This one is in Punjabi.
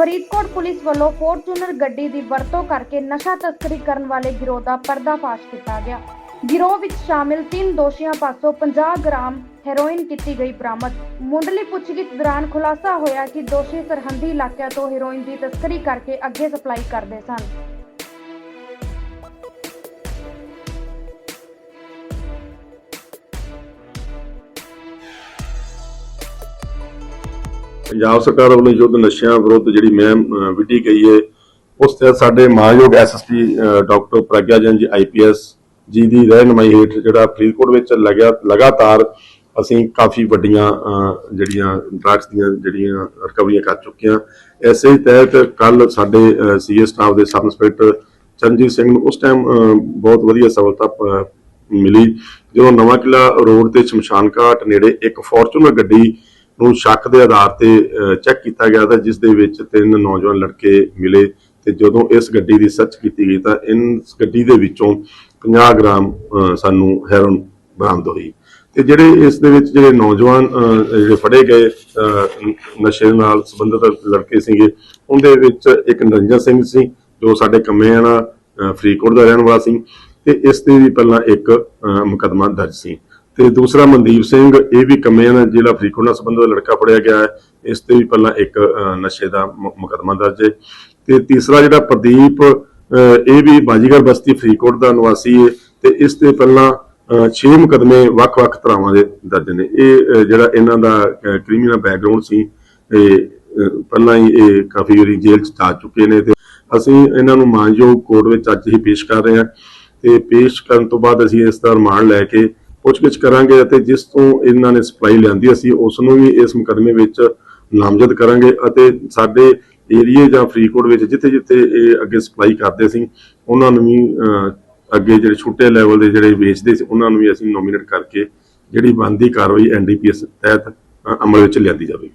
ਫਰੀਦਕੋਟ ਪੁਲਿਸ ਵੱਲੋਂ ਫੋਰਚੂਨਰ ਗੱਡੀ ਦੀ ਵਰਤੋਂ ਕਰਕੇ ਨਸ਼ਾ ਤਸਕਰੀ ਕਰਨ ਵਾਲੇ ਗਿਰੋਹ ਦਾ ਪਰਦਾਫਾਸ਼ ਕੀਤਾ ਗਿਆ। ਗਿਰੋਹ ਵਿੱਚ ਸ਼ਾਮਿਲ ਤਿੰਨ ਦੋਸ਼ੀਆਂ ਪਾਸੋਂ 50 ਗ੍ਰਾਮ ਹੈਰੋਇਨ ਕੀਤੀ ਗਈ ਬਰਾਮਦ। ਮੁੰਡਲੀ ਪੁੱਛਗਿੱਛ ਦੌਰਾਨ ਖੁਲਾਸਾ ਹੋਇਆ ਕਿ ਦੋਸ਼ੀ ਸਰਹੰਦੀ ਇਲਾਕਿਆਂ ਤੋਂ ਹੈਰੋਇਨ ਦੀ ਤਸਕਰੀ ਕਰਕੇ ਅੱਗੇ ਸਪਲਾਈ ਕਰਦੇ ਸਨ। ਪੰਜਾਬ ਸਰਕਾਰ ਵੱਲੋਂ ਯੁੱਧ ਨਸ਼ਿਆਂ ਵਿਰੁੱਧ ਜਿਹੜੀ ਮੁਹਿੰਮ ਅਹ, ਵਿੱਢੀ ਗਈ ਹੈ ਉਸ ਤਹਿਤ ਸਾਡੇ ਮਾਨਯੋਗ ਐਸਐਸਪੀ ਡਾਕਟਰ ਪ੍ਰਗਿਆ ਜੈਨ ਜੀ ਆਈਪੀਐਸ ਜੀ ਦੀ ਰਹਿਨਮਾਈ ਹੇਠ ਜਿਹੜਾ ਫਰੀਦਕੋਟ ਵਿੱਚ ਲੱਗਿਆ ਲਗਾਤਾਰ ਅਸੀਂ ਕਾਫੀ ਵੱਡੀਆਂ ਜਿਹੜੀਆਂ ਡਰੱਗਸ ਦੀਆਂ ਜਿਹੜੀਆਂ ਰਿਕਵਰੀਆਂ ਕਰ ਚੁੱਕੇ ਹਾਂ। ਐਸੇ ਤਹਿਤ ਕੱਲ ਸਾਡੇ ਸੀਏ ਸਟਾਫ ਦੇ ਸਬ ਇੰਸਪੈਕਟਰ ਚਰਨਜੀਤ ਸਿੰਘ ਨੂੰ ਉਸ ਟਾਈਮ ਬਹੁਤ ਵਧੀਆ ਸਫਲਤਾ ਪ- ਮਿਲੀ। ਜਦੋਂ ਨਵਾਂ ਕਿਲਾ ਰੋਡ ਤੇ ਸ਼ਮਸ਼ਾਨ ਘਾਟ ਨੇੜੇ ਇੱਕ ਫੋਰਚੂਨਰ ਗੱਡੀ ਨੂੰ ਸ਼ੱਕ ਦੇ ਆਧਾਰ ਤੇ ਚੈੱਕ ਕੀਤਾ ਗਿਆ ਤਾਂ ਜਿਸ ਦੇ ਵਿੱਚ ਤਿੰਨ ਨੌਜਵਾਨ ਲੜਕੇ ਮਿਲੇ ਤੇ ਜਦੋਂ ਇਸ ਗੱਡੀ ਦੀ ਸਰਚ ਕੀਤੀ ਗਈ ਤਾਂ ਇਸ ਗੱਡੀ ਦੇ ਵਿੱਚੋਂ 50 ਗ੍ਰਾਮ ਸਾਨੂੰ ਹੈਰੋਨ ਬਰਾਮਦ ਹੋਈ। ਤੇ ਜਿਹੜੇ ਇਸ ਦੇ ਵਿੱਚ ਜਿਹੜੇ ਨੌਜਵਾਨ ਜਿਹੜੇ ਫੜੇ ਗਏ ਨਸ਼ੇ ਨਾਲ ਸੰਬੰਧਿਤ ਲੜਕੇ ਸੀਗੇ ਉਹਦੇ ਵਿੱਚ ਇੱਕ ਨਰਿੰਜਨ ਸਿੰਘ ਸੀ ਜੋ ਸਾਡੇ ਕੰਮਿਆਣਾ ਫਰੀਦਕੋਟ ਦਾ ਰਹਿਣ ਵਾਲਾ ਸੀ ਤੇ ਇਸ ਤੇ ਵੀ ਪਹਿਲਾਂ ਇੱਕ ਅਹ, ਮੁਕੱਦਮਾ ਦਰਜ ਸੀ। ਤੇ ਦੂਸਰਾ ਮਨਦੀਪ ਸਿੰਘ, ਇਹ ਵੀ ਕੰਮਿਆਣਾ ਜ਼ਿਲ੍ਹਾ ਫਰੀਦਕੋਟ ਨਾਲ ਸੰਬੰਧਿਤ ਲੜਕਾ ਫੜਿਆ ਗਿਆ ਹੈ। ਇਸ ਤੇ ਵੀ ਪਹਿਲਾਂ ਇੱਕ ਨਸ਼ੇ ਦਾ ਮੁ- ਮੁਕੱਦਮਾ ਦਰਜ ਹੈ। ਤੇ ਤੀਸਰਾ ਜਿਹੜਾ ਪ੍ਰਦੀਪ ਇਹ ਵੀ ਬਾਜੀਗਰ ਬਸਤੀ ਫਰੀਦਕੋਟ ਦਾ ਨਿਵਾਸੀ ਹੈ ਤੇ ਇਸ ਤੇ ਪਹਿਲਾਂ 6 ਮੁਕੱਦਮੇ ਵੱਖ-ਵੱਖ ਤਰ੍ਹਾਂ ਦੇ ਦਰਜ ਨੇ। ਇਹ ਜਿਹੜਾ ਇਹਨਾਂ ਦਾ ਕ੍ਰਿਮੀਨਲ ਬੈਕਗ੍ਰਾਉਂਡ ਸੀ, ਇਹ ਪਹਿਲਾਂ ਹੀ ਇਹ ਕਾਫੀ ਵਾਰੀ ਜੇਲ੍ਹ ਚ ਜਾ ਚੁੱਕੇ ਨੇ ਤੇ ਅਸੀਂ ਇਹਨਾਂ ਨੂੰ ਮਾਨਯੋਗ ਕੋਰਟ ਵਿੱਚ ਅੱਜ ਹੀ ਪੇਸ਼ ਕਰ ਰਹੇ ਹਾਂ। ਤੇ ਪੇਸ਼ ਕਰਨ ਤੋਂ ਬਾਅਦ ਅਸੀਂ ਇਸ ਦਾ ਰਿਮਾਂਡ ਲੈ ਕੇ ਪੁੱਛਗਿੱਛ ਕਰਾਂਗੇ ਅਤੇ ਜਿਸ ਤੋਂ ਇਹਨਾਂ ਨੇ ਸਪਲਾਈ ਲਿਆਂਦੀ, ਅਸੀਂ ਉਸ ਨੂੰ ਵੀ ਇਸ ਮੁਕੱਦਮੇ ਵਿੱਚ ਨਾਮਜ਼ਦ ਕਰਾਂਗੇ ਅਤੇ ਸਾਡੇ ਏਰੀਏ ਜਾਂ ਫਰੀਦਕੋਟ ਵਿੱਚ ਜਿੱਥੇ ਜਿੱਥੇ ਇਹ ਅੱਗੇ ਸਪਲਾਈ ਕਰਦੇ ਸੀ, ਉਹਨਾਂ ਨੂੰ ਵੀ ਅੱਗੇ ਜਿਹੜੇ ਛੋਟੇ ਲੈਵਲ ਦੇ ਜਿਹੜੇ ਵੇਚਦੇ ਸੀ, ਉਹਨਾਂ ਨੂੰ ਵੀ ਅਸੀਂ ਨੋਮੀਨੇਟ ਕਰਕੇ ਜਿਹੜੀ ਬਣਦੀ ਕਾਰਵਾਈ ਐਨਡੀਪੀਐਸ ਤਹਿਤ ਅਮਲ ਵਿੱਚ ਲਿਆਂਦੀ ਜਾਵੇਗੀ।